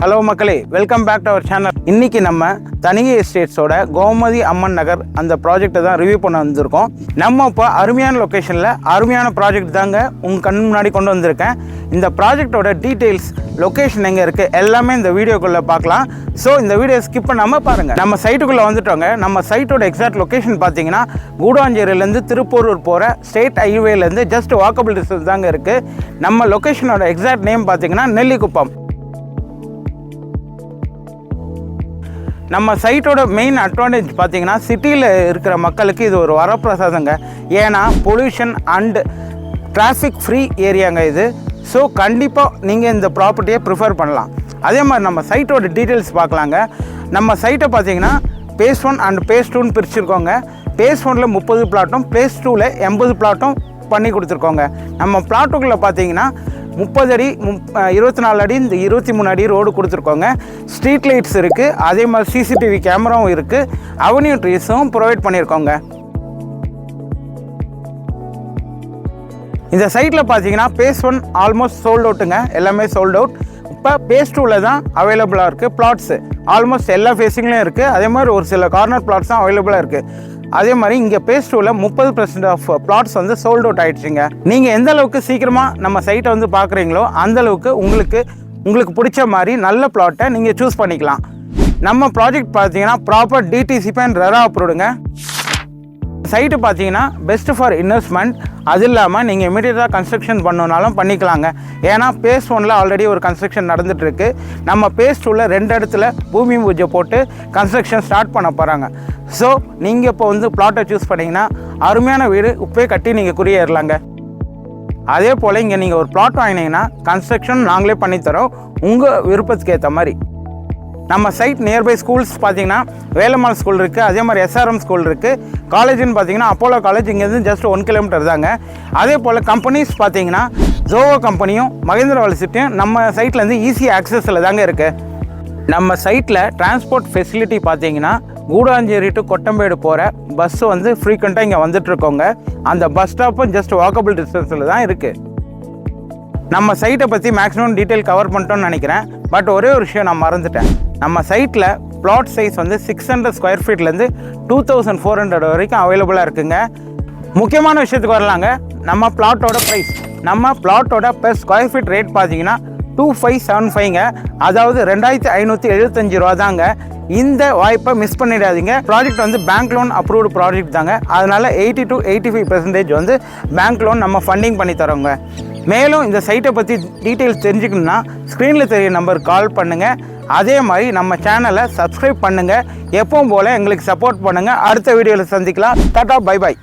Hello மக்களே. Welcome back to our channel இன்னைக்கு நம்ம தனிகை எஸ்டேட்ஸோட கோமதி அம்மன் நகர் அந்த ப்ராஜெக்ட்டை தான் ரிவ்யூ பண்ண வந்திருக்கோம். நம்ம இப்போ அருமையான லொக்கேஷனில் அருமையான ப்ராஜெக்ட் தாங்க உங்கள் கண் முன்னாடி கொண்டு வந்திருக்கேன். இந்த ப்ராஜெக்டோட டீட்டெயில்ஸ் லொக்கேஷன் எங்கே இருக்குது எல்லாமே இந்த வீடியோக்குள்ளே பார்க்கலாம். ஸோ இந்த வீடியோ ஸ்கிப் பண்ணாமல் பாருங்கள் நம்ம சைட்டுக்குள்ளே வந்துட்டோங்க. நம்ம சைட்டோட எக்ஸாக்ட் லொக்கேஷன் பார்த்தீங்கன்னா கூடாஞ்சேரியிலேருந்து திருப்பூரூர் போகிற ஸ்டேட் ஹைவேலேருந்து ஜஸ்ட் வாக்கபிள் டிஸ்டன்ஸ் தாங்க இருக்குது நம்ம லொக்கேஷனோட எக்ஸாக்ட் நேம் பார்த்தீங்கன்னா நெல்லிக்குப்பம். நம்ம சைட்டோட மெயின் அட்வான்டேஜ் பார்த்தீங்கன்னா சிட்டியில் இருக்கிற மக்களுக்கு இது ஒரு வரப்பிரசாதங்க. ஏன்னா பொல்யூஷன் அண்டு டிராஃபிக் ஃப்ரீ ஏரியாங்க இது. ஸோ கண்டிப்பாக நீங்கள் இந்த ப்ராப்பர்ட்டியை ப்ரிஃபர் பண்ணலாம். அதே மாதிரி நம்ம சைட்டோட டீட்டெயில்ஸ் பார்க்கலாங்க. நம்ம சைட்டை பார்த்தீங்கன்னா பேஸ் ஒன் அண்ட் பேஸ் டூன்னு பிரிச்சுருக்கோங்க. பேஸ் ஒனில் முப்பது பிளாட்டும் பேஸ் டூவில் எண்பது பிளாட்டும் பண்ணி கொடுத்துருக்கோங்க. நம்ம பிளாட்டுக்குள்ளே பார்த்தீங்கன்னா முப்பது அடி முப் இருபத்தி நாலு அடி இந்த இருபத்தி மூணு அடி ரோடு கொடுத்துருக்கோங்க. ஸ்ட்ரீட் லைட்ஸ் இருக்குது அதே மாதிரி சிசிடிவி கேமராவும் இருக்குது அவென்யூ ட்ரீஸும் ப்ரொவைட் பண்ணியிருக்கோங்க இந்த சைட்டில் பார்த்தீங்கன்னா பேஸ் ஒன் ஆல்மோஸ்ட் சோல்ட் அவுட்டுங்க எல்லாமே சோல்ட் அவுட் இப்போ பேஸ் டூவில் தான் அவைலபிளாக இருக்குது பிளாட்ஸு ஆல்மோஸ்ட் எல்லா ஃபேஸிங்லேயும் இருக்குது அதே மாதிரி ஒரு சில கார்னர் பிளாட்ஸ் தான் அவைலபிளாக இருக்குது அதே மாதிரி இங்கே பேஸ் டூவில் முப்பது பர்சன்ட் ஆஃப் பிளாட்ஸ் வந்து சோல்ட் அவுட் ஆயிடுச்சுங்க. நீங்கள் எந்த அளவுக்கு சீக்கிரமாக நம்ம சைட்டை வந்து பார்க்குறீங்களோ அந்த அளவுக்கு உங்களுக்கு உங்களுக்கு பிடிச்ச மாதிரி நல்ல பிளாட்டை நீங்கள் சூஸ் பண்ணிக்கலாம். நம்ம ப்ராஜெக்ட் பார்த்தீங்கன்னா ப்ராப்பர் டிடிசிபி அண்ட் ரெரா அப்ரூவ்டுங்க சைட்டு பார்த்தீங்கன்னா பெஸ்ட் ஃபார் இன்வெஸ்ட்மெண்ட் அது இல்லாமல் நீங்கள் இமீடியட்டாக கன்ஸ்ட்ரக்ஷன் பண்ணணுனாலும் பண்ணிக்கலாங்க. ஏன்னா பேஸ் ஒனில் ஆல்ரெடி ஒரு கன்ஸ்ட்ரக்ஷன் நடந்துகிட்ருக்கு நம்ம பேஸ் டூவில் ரெண்டு இடத்துல பூமி பூஜை போட்டு கன்ஸ்ட்ரக்ஷன் ஸ்டார்ட் பண்ண போகிறாங்க ஸோ நீங்கள் இப்போ வந்து பிளாட்டை சூஸ் பண்ணிங்கன்னா அருமையான வீடு இப்போயே கட்டி நீங்கள் குடியேறலாங்க. அதே போல் இங்கே நீங்கள் ஒரு பிளாட் வாங்கினீங்கன்னா கன்ஸ்ட்ரக்ஷன் நாங்களே பண்ணித்தரோம் உங்கள் விருப்பத்துக்கு ஏற்ற மாதிரி. நம்ம சைட் நியர்பை ஸ்கூல்ஸ் பார்த்தீங்கன்னா வேலம்மாள் ஸ்கூல் இருக்குது அதே மாதிரி எஸ்ஆர்எம் ஸ்கூல் இருக்குது காலேஜ்னு பார்த்தீங்கன்னா அப்போலோ காலேஜ் இங்கேருந்து ஜஸ்ட் ஒன் கிலோமீட்டர் தாங்க. அதே போல் கம்பெனிஸ் பார்த்தீங்கன்னா ஜோவோ கம்பெனியும் மகேந்திர வாலிசிட்டியும் நம்ம சைட்லேருந்து ஈஸி ஆக்சஸில் தாங்க இருக்குது நம்ம சைட்டில் டிரான்ஸ்போர்ட் ஃபெசிலிட்டி பார்த்தீங்கன்னா கூடாஞ்சேரி டு கொட்டம்பேடு போகிற பஸ்ஸு வந்து ஃப்ரீக்வெண்ட்டாக இங்கே வந்துட்டுருக்கோங்க அந்த பஸ் ஸ்டாப்பும் ஜஸ்ட் வாக்கபிள் டிஸ்டன்ஸில் தான் இருக்குது நம்ம சைட்டை பற்றி மேக்ஸிமம் டீட்டெயில் கவர் பண்ணிட்டோம்னு நினைக்கிறேன். பட் ஒரே ஒரு விஷயம் நான் மறந்துட்டேன். நம்ம சைட்டில் பிளாட் சைஸ் வந்து சிக்ஸ் ஹண்ட்ரட் ஸ்கொயர் ஃபீட்லேருந்து டூ தௌசண்ட் ஃபோர் ஹண்ட்ரட் வரைக்கும் அவைலபிளாக இருக்குங்க. முக்கியமான விஷயத்துக்கு வரலாங்க. நம்ம பிளாட்டோட ப்ரைஸ் நம்ம பிளாட்டோட பெர் ஸ்கொயர் ஃபீட் ரேட் பார்த்தீங்கன்னா டூ ஃபைவ் செவன் ஃபைவ்ங்க அதாவது ரெண்டாயிரத்தி ஐநூற்றி எழுபத்தஞ்சு ரூபா தாங்க இந்த வாய்ப்பை மிஸ் பண்ணிடாதீங்க. ப்ராஜெக்ட் வந்து பேங்க் லோன் அப்ரூவ்டு ப்ராஜெக்ட் தாங்க. அதனால் eighty to eighty five percentage வந்து பேங்க் லோன் நம்ம ஃபண்டிங் பண்ணி தரோங்க. மேலும் இந்த சைட்டை பற்றி டீட்டெயில்ஸ் தெரிஞ்சுக்கணுன்னா ஸ்க்ரீனில் தெரிய நம்பர் கால் பண்ணுங்கள் அதே மாதிரி நம்ம சேனலை சப்ஸ்கிரைப் பண்ணுங்கள் எப்பவும் போல் எங்களுக்கு சப்போர்ட் பண்ணுங்கள் அடுத்த வீடியோவில் சந்திக்கலாம். Tata bye by